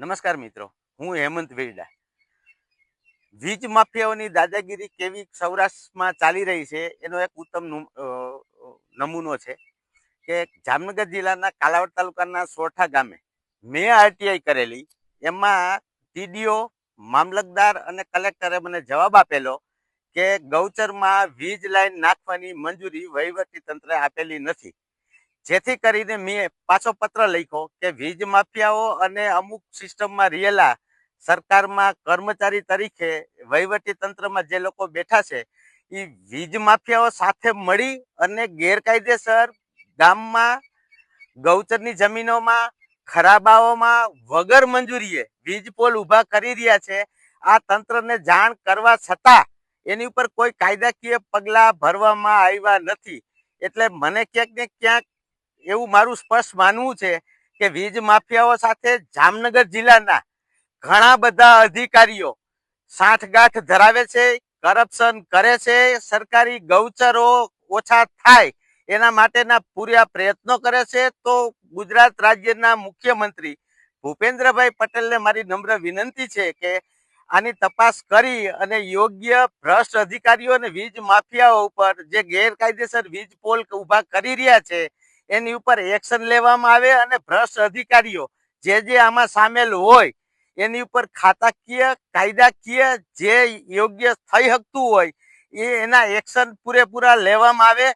નમસ્કાર મિત્રો, હું હેમંત વેરડા. વીજ માફિયાઓની દાદાગીરી કેવી સૌરાષ્ટ્રમાં ચાલી રહી છે, એનો એક ઉત્તમ નમૂનો છે કે જામનગર જિલ્લાના કાલાવડ તાલુકાના સોઠા ગામે મેં આરટીઆઈ કરેલી, એમાં ટીડીઓ, મામલતદાર અને કલેક્ટરે મને જવાબ આપેલો કે ગૌચરમાં વીજ લાઈન નાખવાની મંજૂરી વહીવટી તંત્રે આપેલી નથી. જેથી કરીને મેં પાછો પત્ર લખ્યો કે વીજ માફિયાઓ અને અમુક સિસ્ટમમાં રહેલા સરકારમાં કર્મચારી તરીકે વહીવટી તંત્રમાં જે લોકો બેઠા છે એ વીજ માફિયાઓ સાથે મળી અને ગેરકાયદેસર ગામમાં, ગૌચરની જમીનોમાં, ખરાબાઓમાં વગર મંજૂરીએ વીજ પોલ ઊભા કરી રહ્યા છે. આ તંત્રને જાણ કરવા છતાં એની ઉપર કોઈ કાયદાકીય પગલાં ભરવામાં આવ્યા નથી. એટલે મને ક્યાંક ને ક્યાંક એવું મારું સ્પષ્ટ માનવું છે કે વીજ માફિયાઓ સાથે જામનગર જિલ્લાના ઘણા બધા અધિકારીઓ સાંઠગાંઠ ધરાવે છે, કરપ્શન કરે છે, સરકારી ગૌચરો ઓછા થાય એના માટેના પૂર્યા પ્રયત્નો કરે છે, તો ગુજરાત રાજ્યના મુખ્યમંત્રી ભૂપેન્દ્રભાઈ પટેલને મારી નમ્ર વિનંતી છે કે આની તપાસ કરી અને યોગ્ય ભ્રષ્ટ અધિકારીઓ અને વીજ માફિયાઓ ઉપર જે ગેરકાયદેસર વીજ પોલ ઊભા કરી રહ્યા છે એની ઉપર એક્શન લેવામાં આવે અને ભ્રષ્ટ અધિકારીઓ જે જે આમાં સામેલ હોય, એની ઉપર ખાતાકીય, કાયદાકીય જે યોગ્ય થઈ શકતું હોય, એ એના એક્શન પૂરેપૂરા લેવામાં આવે